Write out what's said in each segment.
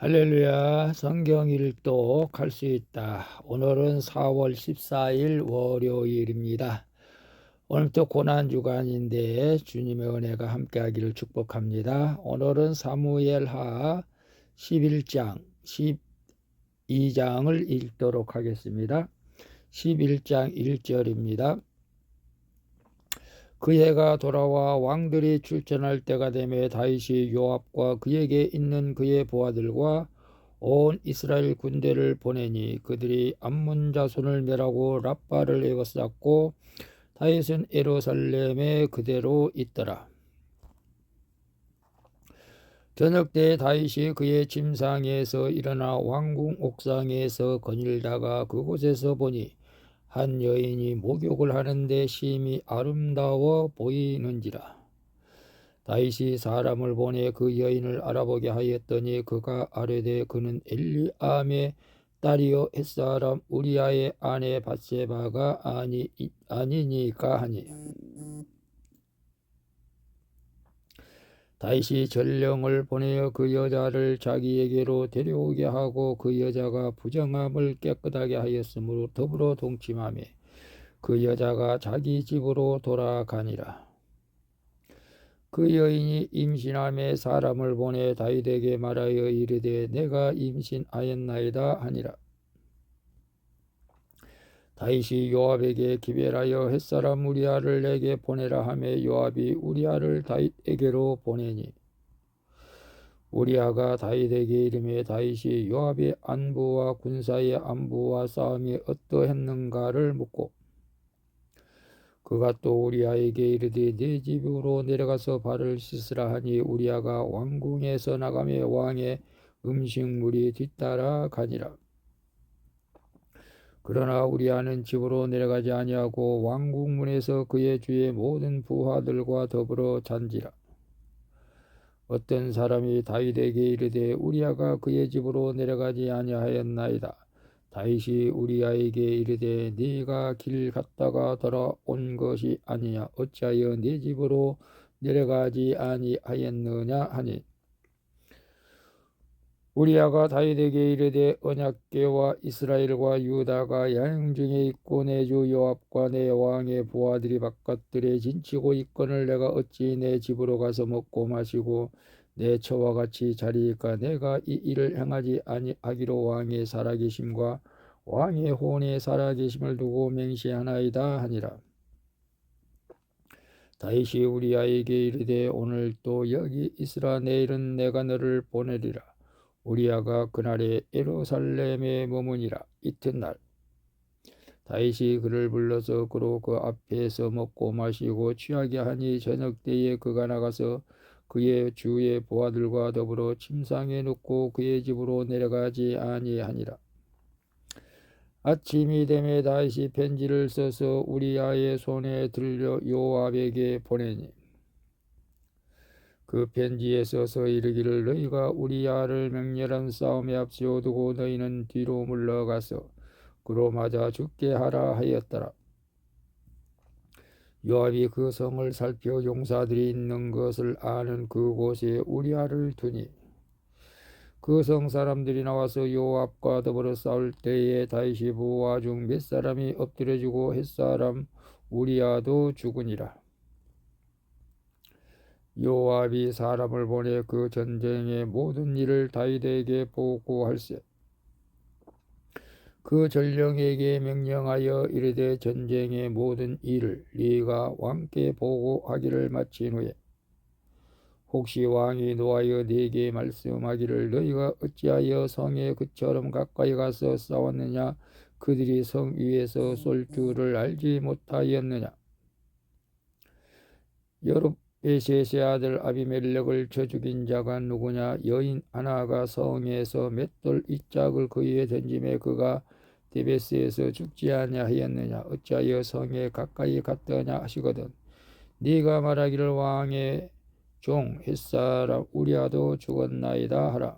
할렐루야 성경 일독 할 수 있다. 오늘은 4월 14일 월요일입니다. 오늘부터 고난 주간인데 주님의 은혜가 함께하기를 축복합니다. 오늘은 사무엘하 11장 12장을 읽도록 하겠습니다. 11장 1절입니다. 그 해가 돌아와 왕들이 출전할 때가 되매 다윗이 요압과 그에게 있는 그의 부하들과 온 이스라엘 군대를 보내니 그들이 암문 자손을 멸하고 라빠를 에워쌌고 다윗은 에루살렘에 그대로 있더라. 저녁 때 다윗이 그의 침상에서 일어나 왕궁 옥상에서 거닐다가 그곳에서 보니 한 여인이 목욕을 하는데 심히 아름다워 보이는지라. 다윗이 사람을 보내 그 여인을 알아보게 하였더니 그가 아뢰되 그는 엘리암의 딸이요 햇사람 우리아의 아내 바세바가 아니 아니니까 하니 다윗이 전령을 보내어 그 여자를 자기에게로 데려오게 하고 그 여자가 부정함을 깨끗하게 하였으므로 더불어 동침하며 그 여자가 자기 집으로 돌아가니라. 그 여인이 임신함에 사람을 보내 다윗에게 말하여 이르되 내가 임신하였나이다 하니라. 다윗이 요압에게 기별하여 햇사람 우리아를 내게 보내라 하며 요압이 우리아를 다윗에게로 보내니 우리아가 다윗에게 이름에 다윗이 요압의 안부와 군사의 안부와 싸움이 어떠했는가를 묻고 그가 또 우리아에게 이르되 네 집으로 내려가서 발을 씻으라 하니 우리아가 왕궁에서 나가며 왕의 음식물이 뒤따라 가니라. 그러나 우리 아는 집으로 내려가지 아니하고 왕궁 문에서 그의 주의 모든 부하들과 더불어 잔지라. 어떤 사람이 다윗에게 이르되 우리아가 그의 집으로 내려가지 아니하였나이다. 다윗이 우리아에게 이르되 네가 길 갔다가 돌아온 것이 아니냐 어찌하여 네 집으로 내려가지 아니하였느냐 하니 우리아가 다윗에게 이르되 언약궤와 이스라엘과 유다가 여행 중에 있고 내 주 요압과 내 왕의 부하들이 바깥들에 진치고 있거늘 내가 어찌 내 집으로 가서 먹고 마시고 내 처와 같이 자리이까 내가 이 일을 행하지 아니하기로 왕의 살아계심과 왕의 혼의 살아계심을 두고 맹시하나이다 하니라. 다윗이 우리아에게 이르되 오늘 또 여기 있으라 내일은 내가 너를 보내리라. 우리아가 그날에 에루살렘에 머무니라 이튿날 다윗이 그를 불러서 그로 그 앞에서 먹고 마시고 취하게 하니 저녁 때에 그가 나가서 그의 주의 부하들과 더불어 침상에 눕고 그의 집으로 내려가지 아니하니라. 아침이 되매 다윗이 편지를 써서 우리아의 손에 들려 요압에게 보내니 그 편지에 써서 이르기를 너희가 우리아를 맹렬한 싸움에 앞세워두고 너희는 뒤로 물러가서 그로 맞아 죽게 하라 하였더라. 요압이 그 성을 살펴 용사들이 있는 것을 아는 그곳에 우리아를 두니 그 성 사람들이 나와서 요압과 더불어 싸울 때에 다윗이 부하 중 몇 사람이 엎드려지고 햇사람 우리아도 죽으니라. 요압이 사람을 보내 그 전쟁의 모든 일을 다윗에게 보고할세. 그 전령에게 명령하여 이르되 전쟁의 모든 일을 네가 왕께 보고하기를 마친 후에 혹시 왕이 노하여 네게 말씀하기를 너희가 어찌하여 성에 그처럼 가까이 가서 싸웠느냐 그들이 성 위에서 쏠 줄을 알지 못하였느냐 여러 베셋의 아들 아비멜렉을 쳐 죽인 자가 누구냐? 여인 하나가 성에서 맷돌 이짝을 그 위에 던짐에 그가 데베스에서 죽지 아니하였느냐? 어찌하여 성에 가까이 갔더냐 하시거든. 네가 말하기를 왕의 종 햇사람 우리아도 죽었나이다 하라.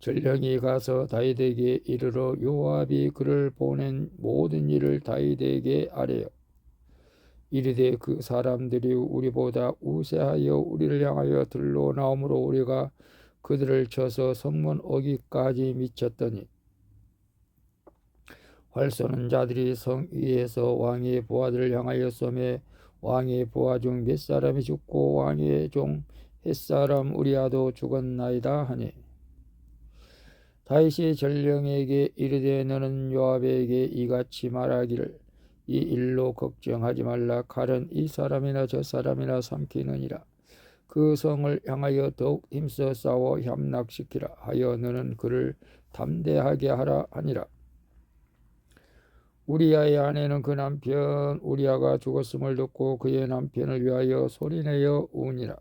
전령이 가서 다윗에게 이르러 요압이 그를 보낸 모든 일을 다윗에게 아뢰요. 이르되 그 사람들이 우리보다 우세하여 우리를 향하여 들로 나오므로 우리가 그들을 쳐서 성문 오기까지 미쳤더니 활 쏘는 자들이 성 위에서 왕의 부하들을 향하여 쏘매 왕의 부하 중 몇 사람이 죽고 왕의 종 햇사람 우리아도 죽었나이다 하니 다윗이 전령에게 이르되 너는 요압에게 이같이 말하기를 이 일로 걱정하지 말라. 칼은 이 사람이나 저 사람이나 삼키느니라. 그 성을 향하여 더욱 힘써 싸워 함락시키라 하여 너는 그를 담대하게 하라 하니라. 우리아의 아내는 그 남편 우리아가 죽었음을 듣고 그의 남편을 위하여 소리내어 우니라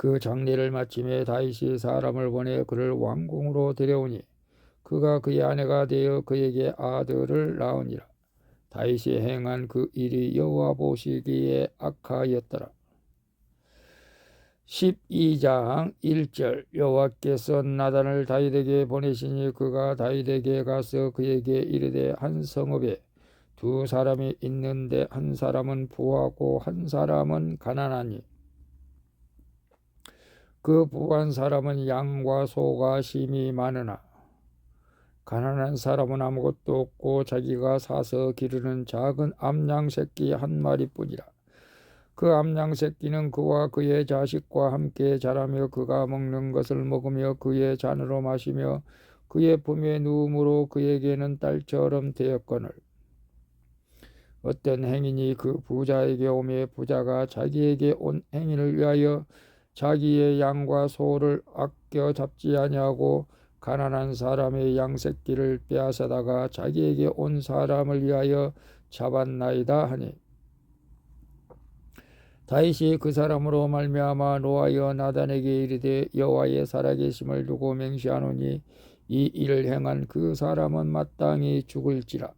그 장례를 마침에 다윗이 사람을 보내 그를 왕궁으로 데려오니 그가 그의 아내가 되어 그에게 아들을 낳으니라. 다윗이 행한 그 일이 여호와 보시기에 악하였더라. 12장 1절 여호와께서 나단을 다윗에게 보내시니 그가 다윗에게 가서 그에게 이르되 한 성읍에 두 사람이 있는데 한 사람은 부하고 한 사람은 가난하니 그 부한 사람은 양과 소가 심이 많으나 가난한 사람은 아무것도 없고 자기가 사서 기르는 작은 암양 새끼 한 마리뿐이라. 그 암양 새끼는 그와 그의 자식과 함께 자라며 그가 먹는 것을 먹으며 그의 잔으로 마시며 그의 품에 누움으로 그에게는 딸처럼 되었거늘. 어떤 행인이 그 부자에게 오매 부자가 자기에게 온 행인을 위하여 자기의 양과 소를 아껴 잡지 아니하고 가난한 사람의 양새끼를 빼앗아다가 자기에게 온 사람을 위하여 잡았나이다 하니. 다윗이 그 사람으로 말미암아 노하여 나단에게 이르되 여호와의 살아계심을 두고 맹시하노니 이 일을 행한 그 사람은 마땅히 죽을지라.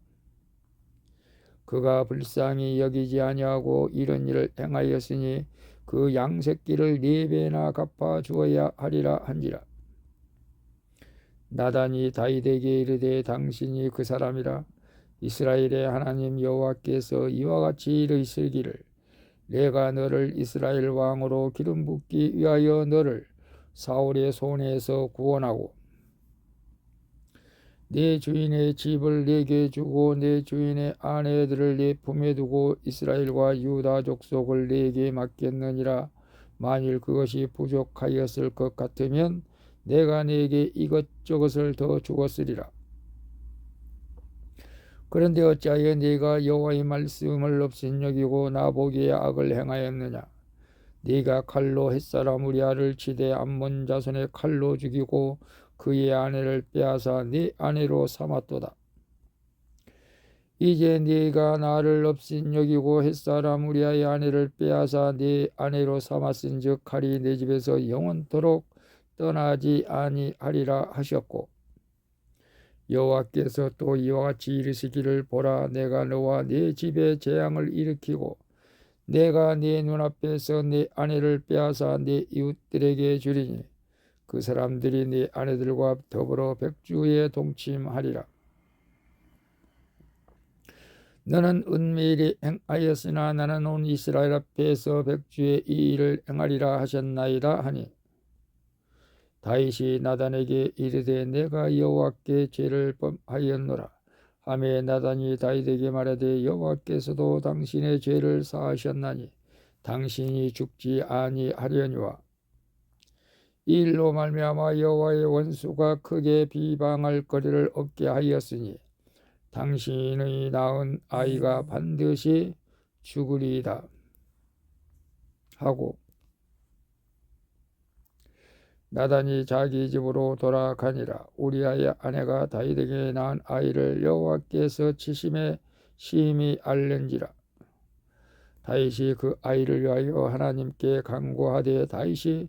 그가 불쌍히 여기지 아니하고 이런 일을 행하였으니 그 양새끼를 네 배나 갚아 주어야 하리라 한지라. 나단이 다윗에게 이르되 당신이 그 사람이라 이스라엘의 하나님 여호와께서 이와 같이 이르시기를 내가 너를 이스라엘 왕으로 기름 붓기 위하여 너를 사울의 손에서 구원하고 내 주인의 집을 내게 주고 내 주인의 아내들을 내 품에 두고 이스라엘과 유다 족속을 내게 맡겼느니라. 만일 그것이 부족하였을 것 같으면 내가 내게 이것저것을 더 주었으리라. 그런데 어찌하여 네가 여호와의 말씀을 없인여기고 나보기에 악을 행하였느냐? 네가 칼로 햇사람 우리아를 치되 암몬 자손의 칼로 죽이고 그의 아내를 빼앗아 네 아내로 삼았도다. 이제 네가 나를 없인 여기고 햇사람 우리아의 아내를 빼앗아 네 아내로 삼았은즉 칼이 내 집에서 영원토록 떠나지 아니하리라 하셨고 여호와께서 또 이와 같이 이르시기를 보라 내가 너와 네 집에 재앙을 일으키고 내가 네 눈앞에서 네 아내를 빼앗아 네 이웃들에게 주리니 그 사람들이 네 아내들과 더불어 백주에 동침하리라. 너는 은밀히 행하였으나 나는 온 이스라엘 앞에서 백주의 이 일을 행하리라 하셨나이다 하니 다윗이 나단에게 이르되 내가 여호와께 죄를 범하였노라 하매 나단이 다윗에게 말하되 여호와께서도 당신의 죄를 사하셨나니 당신이 죽지 아니하려니와 이 일로 말미암아 여호와의 원수가 크게 비방할 거리를 얻게 하였으니 당신의 낳은 아이가 반드시 죽으리이다. 하고 나단이 자기 집으로 돌아가니라. 우리아의 아내가 다윗에게 낳은 아이를 여호와께서 치심에 심히 알는지라. 다윗이 그 아이를 위하여 하나님께 간구하되 다윗이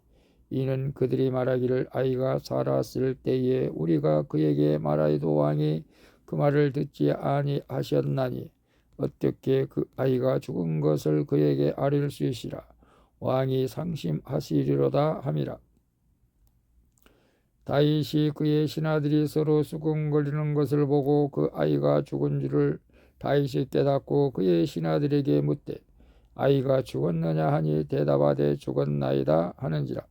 이는 그들이 말하기를 아이가 살았을 때에 우리가 그에게 말하여도 왕이 그 말을 듣지 아니하셨나니 어떻게 그 아이가 죽은 것을 그에게 아뢰를 수 있으라 왕이 상심하시리로다 함이라. 다윗이 그의 신하들이 서로 수군거리는 것을 보고 그 아이가 죽은 줄을 다윗이 깨닫고 그의 신하들에게 묻되 아이가 죽었느냐 하니 대답하되 죽었나이다 하는지라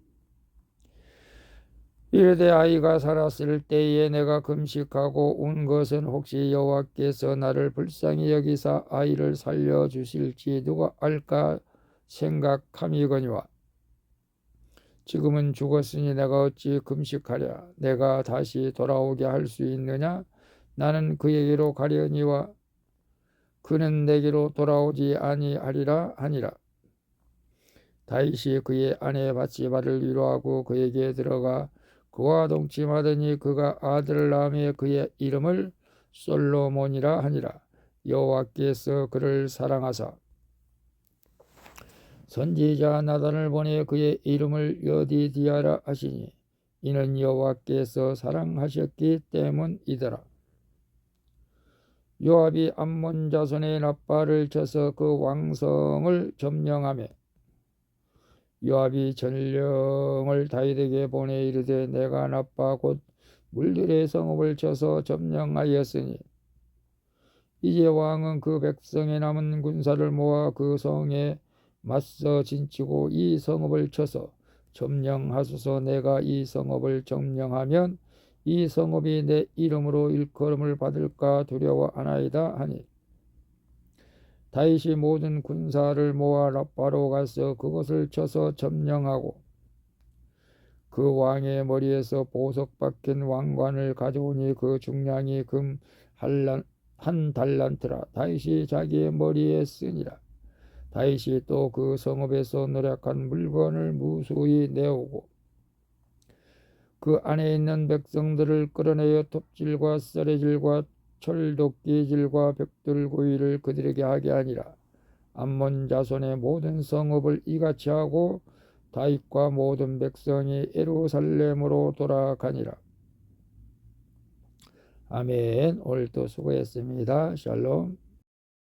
이르되 아이가 살았을 때에 내가 금식하고 온 것은 혹시 여호와께서 나를 불쌍히 여기사 아이를 살려 주실지 누가 알까 생각함이거니와 지금은 죽었으니 내가 어찌 금식하랴? 내가 다시 돌아오게 할 수 있느냐? 나는 그에게로 가려니와 그는 내게로 돌아오지 아니하리라 하니라. 다윗이 그의 아내 바tsi바를 위로하고 그에게 들어가 그와 동침하더니 그가 아들을 낳음에 그의 이름을 솔로몬이라 하니라 여호와께서 그를 사랑하사 선지자 나단을 보내 그의 이름을 여디디아라 하시니 이는 여호와께서 사랑하셨기 때문이더라. 요압이 암몬 자손의 나팔을 쳐서 그 왕성을 점령하며 요압이 전령을 다윗에게 보내 이르되 내가 나빠 곧 물들의 성읍을 쳐서 점령하였으니 이제 왕은 그 백성에 남은 군사를 모아 그 성에 맞서 진치고 이 성읍을 쳐서 점령하소서. 내가 이 성읍을 점령하면 이 성읍이 내 이름으로 일컬음을 받을까 두려워하나이다 하니 다윗이 모든 군사를 모아 라빠로 가서 그것을 쳐서 점령하고 그 왕의 머리에서 보석 박힌 왕관을 가져오니 그 중량이 금한 달란트라. 다윗이 자기의 머리에 쓰니라. 다윗이 또 그 성읍에서 노력한 물건을 무수히 내오고 그 안에 있는 백성들을 끌어내어 톱질과 썰레질과 철도끼질과 벽돌구이를 그들에게 하게 하니라 암몬 자손의 모든 성읍을 이같이 하고 다윗과 모든 백성이 에루살렘으로 돌아가니라. 아멘. 오늘도 수고했습니다. 샬롬.